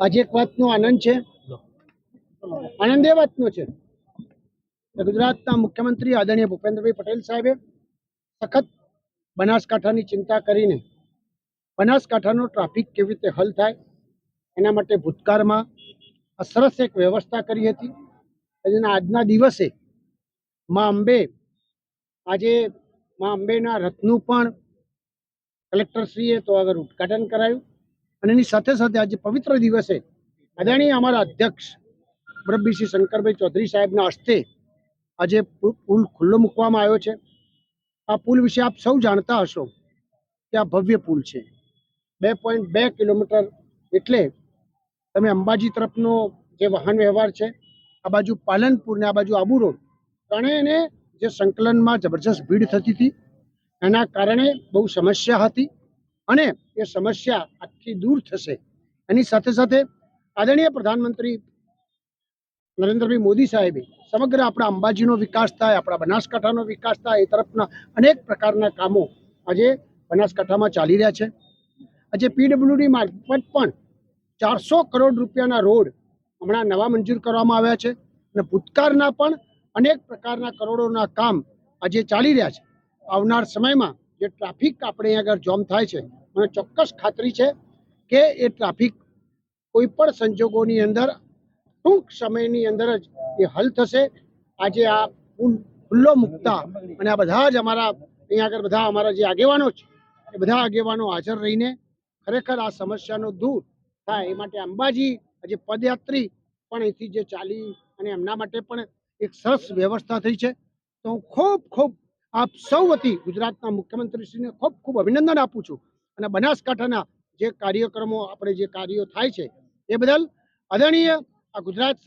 આજે એક વાતનો આનંદ છે. આનંદ એ વાતનો છે. ગુજરાતના મુખ્યમંત્રી આદરણીય ભૂપેન્દ્રભાઈ પટેલ સાહેબે સખત બનાસકાંઠાની ચિંતા કરીને બનાસકાંઠાનો ટ્રાફિક કેવી રીતે હલ થાય એના માટે ભૂતકાળમાં આ સરસ એક વ્યવસ્થા કરી હતી. અને આજના દિવસે મા અંબે આજે મા અંબેના રથનું પણ કલેક્ટરશ્રીએ તો આગળ ઉદઘાટન કરાયું. અને એની સાથે સાથે આજે પવિત્ર દિવસે અદાણી અમારા અધ્યક્ષ મુરબ્બી શંકરભાઈ ચૌધરી સાહેબના હસ્તે આજે પુલ ખુલ્લો મૂકવામાં આવ્યો છે. આ પુલ વિશે આપ સૌ જાણતા હશો કે આ ભવ્ય પુલ છે. બે પોઈન્ટ બે કિલોમીટર એટલે તમે અંબાજી તરફનો જે વાહન વ્યવહાર છે, આ બાજુ પાલનપુર ને આ બાજુ આબુ રોડ ત્રણેયને જે સંકલનમાં જબરજસ્ત ભીડ થતી હતી, એના કારણે બહુ સમસ્યા હતી. અને એ સમસ્યા આખી દૂર થશે. એની સાથે સાથે આદરણીય પ્રધાનમંત્રી નરેન્દ્રભાઈ મોદી સાહેબે સમગ્ર આપણા અંબાજીનો વિકાસ થાય, આપણા બનાસકાંઠાનો વિકાસ થાય, એ તરફના અનેક પ્રકારના કામો આજે બનાસકાંઠામાં ચાલી રહ્યા છે. આજે પીડબ્લ્યુડી મારફત પણ ચારસો કરોડ રૂપિયાના રોડ હમણાં નવા મંજૂર કરવામાં આવ્યા છે અને ભૂતકાળના પણ અનેક પ્રકારના કરોડોના કામ આજે ચાલી રહ્યા છે. આવનાર સમયમાં જે ટ્રાફિક આપણે આગળ જોમ થાય છે મને ચોક્કસ ખાતરી છે કે એ ટ્રાફિક કોઈ પણ સંજોગોની અંદર, ટૂંક સમયની અંદર જ એ હલ થશે. આજે આ પુલ ખુલ્લો મૂકતા અને આ બધા જ અમારા, અહીંયા આગળ બધા અમારા જે આગેવાનો છે, એ બધા આગેવાનો હાજર રહીને ખરેખર આ સમસ્યાનો દૂર થાય એ માટે અંબાજી આજે પદયાત્રી પણ અહીંથી જે ચાલી અને એમના માટે પણ એક સરસ વ્યવસ્થા થઈ છે. તો હું ખૂબ ખૂબ આપ સૌ વતી ગુજરાતના મુખ્યમંત્રીશ્રીને ખૂબ ખૂબ અભિનંદન આપું છું. અને બનાસકાંઠાના જે કાર્યક્રમો આપણે જે કાર્યો થાય છે એ બદલ આદરણીય આ ગુજરાત